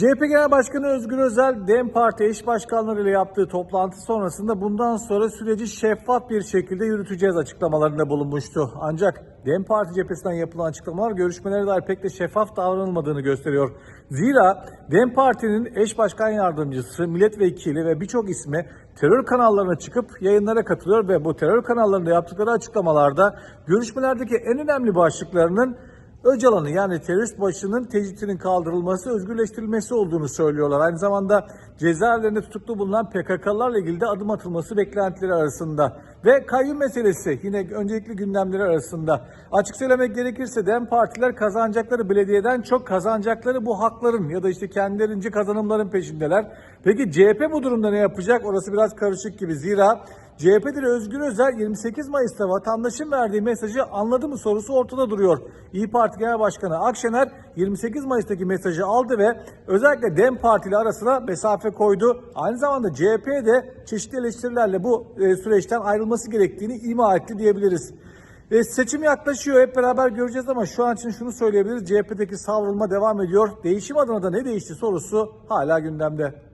CHP Genel Başkanı Özgür Özel, DEM Parti eş başkanları ile yaptığı toplantı sonrasında bundan sonra süreci şeffaf bir şekilde yürüteceğiz açıklamalarında bulunmuştu. Ancak DEM Parti cephesinden yapılan açıklamalar görüşmelere dair pek de şeffaf davranılmadığını gösteriyor. Zira DEM Parti'nin eş başkan yardımcısı, milletvekili ve birçok ismi terör kanallarına çıkıp yayınlara katılıyor ve bu terör kanallarında yaptıkları açıklamalarda görüşmelerdeki en önemli başlıklarının Öcalan'ın yani terörist başının tecritinin kaldırılması, özgürleştirilmesi olduğunu söylüyorlar. Aynı zamanda cezaevlerinde tutuklu bulunan PKK'larla ilgili de adım atılması beklentileri arasında. Ve kayyum meselesi yine öncelikli gündemleri arasında. Açık söylemek gerekirse DEM partiler kazanacakları belediyeden çok kazanacakları bu hakların ya da işte kendilerince kazanımların peşindeler. Peki CHP bu durumda ne yapacak? Orası biraz karışık gibi. Zira CHP lideri Özgür Özel 28 Mayıs'ta vatandaşın verdiği mesajı anladı mı sorusu ortada duruyor. İyi Parti Genel Başkanı Akşener 28 Mayıs'taki mesajı aldı ve özellikle DEM Parti ile arasına mesafe koydu. Aynı zamanda CHP de çeşitli eleştirilerle bu e, süreçten ayrılması gerektiğini ima etti diyebiliriz. E, seçim yaklaşıyor hep beraber göreceğiz ama şu an için şunu söyleyebiliriz. CHP'deki savrulma devam ediyor. Değişim adına da ne değişti sorusu hala gündemde.